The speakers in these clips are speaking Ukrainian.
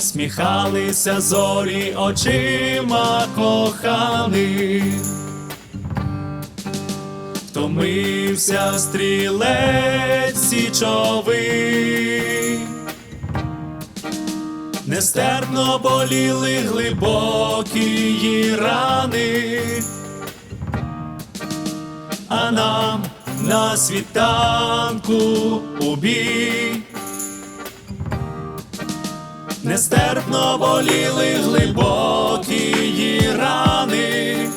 Сміхалися зорі очима коханих, втомився стрілець січовий, нестерпно боліли глибокі рани, а нам на світанку у бій. Нестерпно боліли глибокі її рани,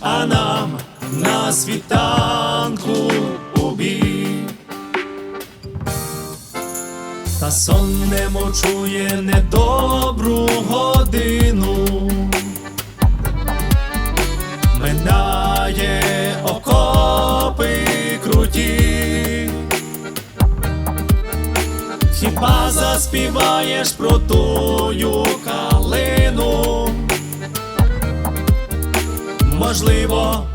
а нам на світанку убій. Та сон не мочує недобру Хіба заспіваєш про тую калину? Можливо,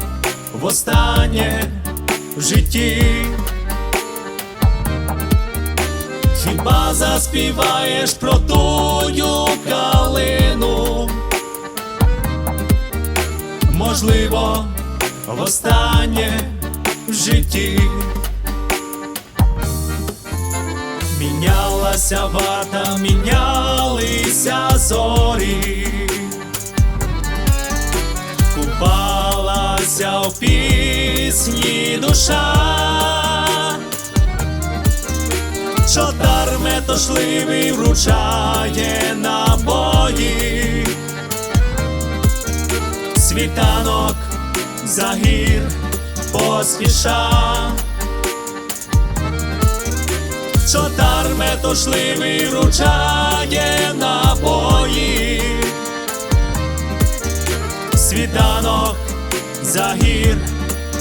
востаннє в житті. Хіба заспіваєш про тую калину? Можливо, востаннє в житті. Мінялася вата, мінялися зорі, купалася в пісні душа, Чотар метошливий вручає набої, світанок загір поспіша. Чотар метошливий вручає напої, світанок загір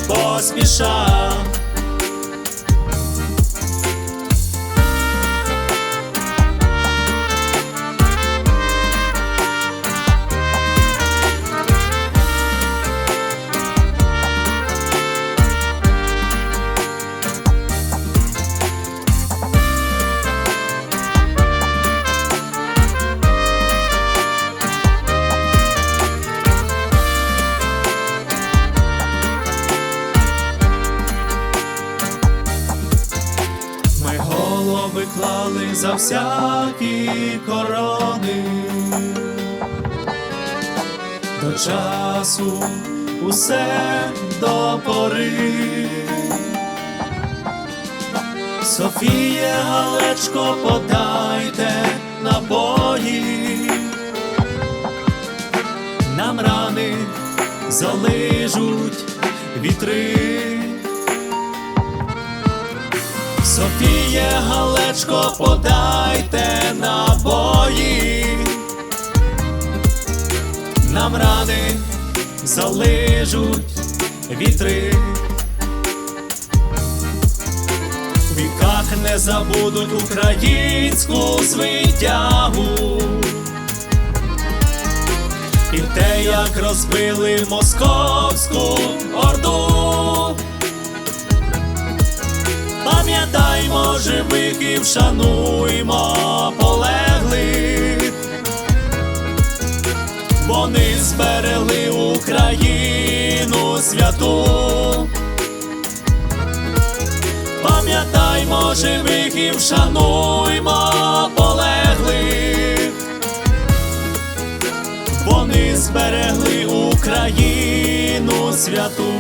поспіша. Голови за всякі корони, до часу усе до пори. Софія Галечко, подайте набої, нам рани залижуть вітри. Софіє Галечко, подайте набої, нам рани залижуть вітри. В віках не забудуть українську звитягу. І те, як розбили московську орду. Пам'ятаймо живих і вшануймо полеглих, вони зберегли Україну святу. Пам'ятаймо живих і вшануймо полеглих, вони зберегли Україну святу.